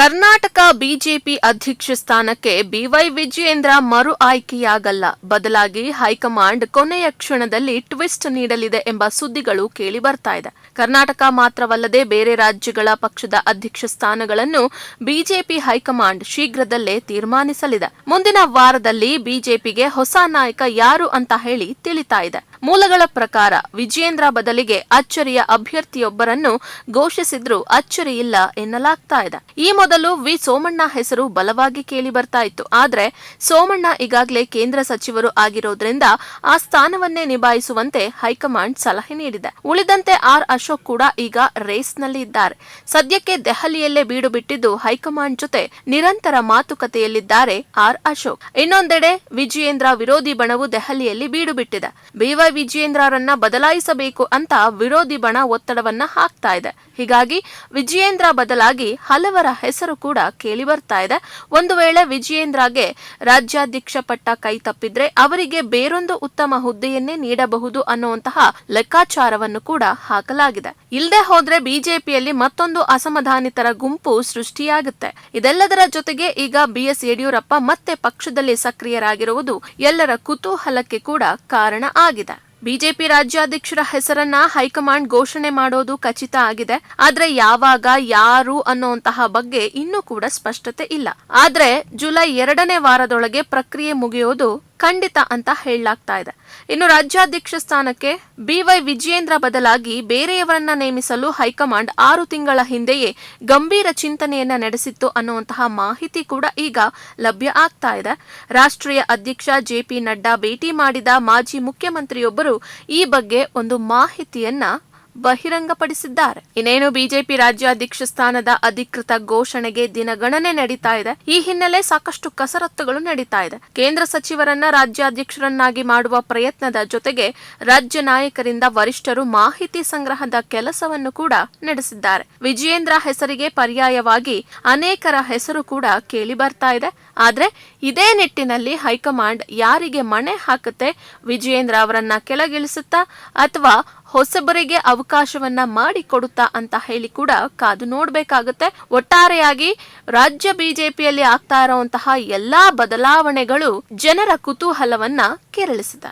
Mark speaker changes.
Speaker 1: Karnataka BJP ಅಧ್ಯಕ್ಷ ಸ್ಥಾನಕ್ಕೆ B Y Vijayendra ಮರು ಆಯ್ಕೆಯಾಗಲ್ಲ. ಬದಲಾಗಿ ಹೈಕಮಾಂಡ್ ಕೊನೆಯ ಕ್ಷಣದಲ್ಲಿ ಟ್ವಿಸ್ಟ್ ನೀಡಲಿದೆ ಎಂಬ ಸುದ್ದಿಗಳು ಕೇಳಿ ಬರ್ತಾ ಇದೆ. ಕರ್ನಾಟಕ ಮಾತ್ರವಲ್ಲದೆ ಬೇರೆ ರಾಜ್ಯಗಳ ಪಕ್ಷದ ಅಧ್ಯಕ್ಷ ಸ್ಥಾನಗಳನ್ನು ಬಿಜೆಪಿ ಹೈಕಮಾಂಡ್ ಶೀಘ್ರದಲ್ಲೇ ತೀರ್ಮಾನಿಸಲಿದೆ. ಮುಂದಿನ ವಾರದಲ್ಲಿ ಬಿಜೆಪಿಗೆ ಹೊಸ ನಾಯಕ ಯಾರು ಅಂತ ಹೇಳಿ ತಿಳಿತಾ ಇದೆ. ಮೂಲಗಳ ಪ್ರಕಾರ ವಿಜಯೇಂದ್ರ ಬದಲಿಗೆ ಅಚ್ಚರಿಯ ಅಭ್ಯರ್ಥಿಯೊಬ್ಬರನ್ನು ಘೋಷಿಸಿದ್ರೂ ಅಚ್ಚರಿ ಇಲ್ಲ ಎನ್ನಲಾಗ್ತಾ ಇದೆ. ಈ ಮೊದಲು ವಿ. ಸೋಮಣ್ಣ ಹೆಸರು ಬಲವಾಗಿ ಕೇಳಿ ಬರ್ತಾ ಇತ್ತು. ಆದ್ರೆ ಸೋಮಣ್ಣ ಈಗಾಗಲೇ ಕೇಂದ್ರ ಸಚಿವರು ಆಗಿರೋದ್ರಿಂದ ಆ ಸ್ಥಾನವನ್ನೇ ನಿಭಾಯಿಸುವಂತೆ ಹೈಕಮಾಂಡ್ ಸಲಹೆ ನೀಡಿದೆ. ಉಳಿದಂತೆ ಆರ್. ಅಶೋಕ್ ಕೂಡ ಈಗ ರೇಸ್ನಲ್ಲಿ ಇದ್ದಾರೆ. ಸದ್ಯಕ್ಕೆ ದೆಹಲಿಯಲ್ಲೇ ಬೀಡು ಬಿಟ್ಟಿದ್ದು ಹೈಕಮಾಂಡ್ ಜೊತೆ ನಿರಂತರ ಮಾತುಕತೆಯಲ್ಲಿದ್ದಾರೆ ಆರ್. ಅಶೋಕ್. ಇನ್ನೊಂದೆಡೆ ವಿಜಯೇಂದ್ರ ವಿರೋಧಿ ಬಣವು ದೆಹಲಿಯಲ್ಲಿ ಬೀಡು ಬಿಟ್ಟಿದೆ. ವಿಜಯೇಂದ್ರರನ್ನ ಬದಲಾಯಿಸಬೇಕು ಅಂತ ವಿರೋಧಿ ಬಣ ಒತ್ತಡವನ್ನ ಹಾಕ್ತಾ ಇದೆ. ಹೀಗಾಗಿ ವಿಜಯೇಂದ್ರ ಬದಲಾಗಿ ಹಲವರ ಹೆಸರು ಕೂಡ ಕೇಳಿ ಬರ್ತಾ ಇದೆ. ಒಂದು ವೇಳೆ ವಿಜಯೇಂದ್ರಗೆ ರಾಜ್ಯಾಧ್ಯಕ್ಷ ಪಟ್ಟ ಕೈ ತಪ್ಪಿದ್ರೆ ಅವರಿಗೆ ಬೇರೊಂದು ಉತ್ತಮ ಹುದ್ದೆಯನ್ನೇ ನೀಡಬಹುದು ಅನ್ನುವಂತಹ ಲೆಕ್ಕಾಚಾರವನ್ನು ಕೂಡ ಹಾಕಲಾಗಿದೆ. ಇಲ್ಲದೆ ಹೋದ್ರೆ ಬಿಜೆಪಿಯಲ್ಲಿ ಮತ್ತೊಂದು ಅಸಮಾಧಾನಿತರ ಗುಂಪು ಸೃಷ್ಟಿಯಾಗುತ್ತೆ. ಇದೆಲ್ಲದರ ಜೊತೆಗೆ ಈಗ ಬಿಎಸ್ ಯಡಿಯೂರಪ್ಪ ಮತ್ತೆ ಪಕ್ಷದಲ್ಲಿ ಸಕ್ರಿಯರಾಗಿರುವುದು ಎಲ್ಲರ ಕುತೂಹಲಕ್ಕೆ ಕೂಡ ಕಾರಣ ಆಗಿದೆ. ಬಿಜೆಪಿ ರಾಜ್ಯಾಧ್ಯಕ್ಷರ ಹೆಸರನ್ನ ಹೈಕಮಾಂಡ್ ಘೋಷಣೆ ಮಾಡೋದು ಖಚಿತ ಆಗಿದೆ. ಆದ್ರೆ ಯಾವಾಗ, ಯಾರು ಅನ್ನೋಂತಹ ಬಗ್ಗೆ ಇನ್ನೂ ಕೂಡ ಸ್ಪಷ್ಟತೆ ಇಲ್ಲ. ಆದ್ರೆ ಜುಲೈ ಎರಡನೇ ವಾರದೊಳಗೆ ಪ್ರಕ್ರಿಯೆ ಮುಗಿಯೋದು ಖಂಡಿತ ಅಂತ ಹೇಳಲಾಗ್ತಾ ಇದೆ. ಇನ್ನು ರಾಜ್ಯಾಧ್ಯಕ್ಷ ಸ್ಥಾನಕ್ಕೆ ಬಿವೈ ವಿಜಯೇಂದ್ರ ಬದಲಾಗಿ ಬೇರೆಯವರನ್ನ ನೇಮಿಸಲು ಹೈಕಮಾಂಡ್ ಆರು ತಿಂಗಳ ಹಿಂದೆಯೇ ಗಂಭೀರ ಚಿಂತನೆಯನ್ನ ನಡೆಸಿತ್ತು ಅನ್ನುವಂತಹ ಮಾಹಿತಿ ಕೂಡ ಈಗ ಲಭ್ಯ ಆಗ್ತಾ ಇದೆ. ರಾಷ್ಟ್ರೀಯ ಅಧ್ಯಕ್ಷ ಜೆಪಿ ನಡ್ಡಾ ಭೇಟಿ ಮಾಡಿದ ಮಾಜಿ ಮುಖ್ಯಮಂತ್ರಿಯೊಬ್ಬರು ಈ ಬಗ್ಗೆ ಒಂದು ಮಾಹಿತಿಯನ್ನ ಬಹಿರಂಗಪಡಿಸಿದ್ದಾರೆ. ಇನ್ನೇನು ಬಿಜೆಪಿ ರಾಜ್ಯಾಧ್ಯಕ್ಷ ಸ್ಥಾನದ ಅಧಿಕೃತ ಘೋಷಣೆಗೆ ದಿನಗಣನೆ ನಡೀತಾ ಇದೆ. ಈ ಹಿನ್ನೆಲೆ ಸಾಕಷ್ಟು ಕಸರತ್ತುಗಳು ನಡೀತಾ ಇದೆ. ಕೇಂದ್ರ ಸಚಿವರನ್ನ ರಾಜ್ಯಾಧ್ಯಕ್ಷರನ್ನಾಗಿ ಮಾಡುವ ಪ್ರಯತ್ನದ ಜೊತೆಗೆ ರಾಜ್ಯ ನಾಯಕರಿಂದ ವರಿಷ್ಠರು ಮಾಹಿತಿ ಸಂಗ್ರಹದ ಕೆಲಸವನ್ನು ಕೂಡ ನಡೆಸಿದ್ದಾರೆ. ವಿಜಯೇಂದ್ರ ಹೆಸರಿಗೆ ಪರ್ಯಾಯವಾಗಿ ಅನೇಕರ ಹೆಸರು ಕೂಡ ಕೇಳಿ ಬರ್ತಾ ಇದೆ. ಆದ್ರೆ ಇದೇ ನಿಟ್ಟಿನಲ್ಲಿ ಹೈಕಮಾಂಡ್ ಯಾರಿಗೆ ಮಣೆ ಹಾಕುತ್ತೆ, ವಿಜಯೇಂದ್ರ ಅವರನ್ನ ಕೆಳಗಿಳಿಸುತ್ತಾ ಅಥವಾ ಹೊಸಬರಿಗೆ ಅವಕಾಶವನ್ನ ಮಾಡಿಕೊಡುತ್ತಾ ಅಂತ ಹೇಳಿ ಕೂಡ ಕಾದು ನೋಡಬೇಕಾಗುತ್ತೆ. ಒಟ್ಟಾರೆಯಾಗಿ ರಾಜ್ಯ ಬಿಜೆಪಿಯಲ್ಲಿ ಆಗ್ತಾ ಇರುವಂತಹ ಎಲ್ಲಾ ಬದಲಾವಣೆಗಳು ಜನರ ಕುತೂಹಲವನ್ನ ಕೆರಳಿಸಿದೆ.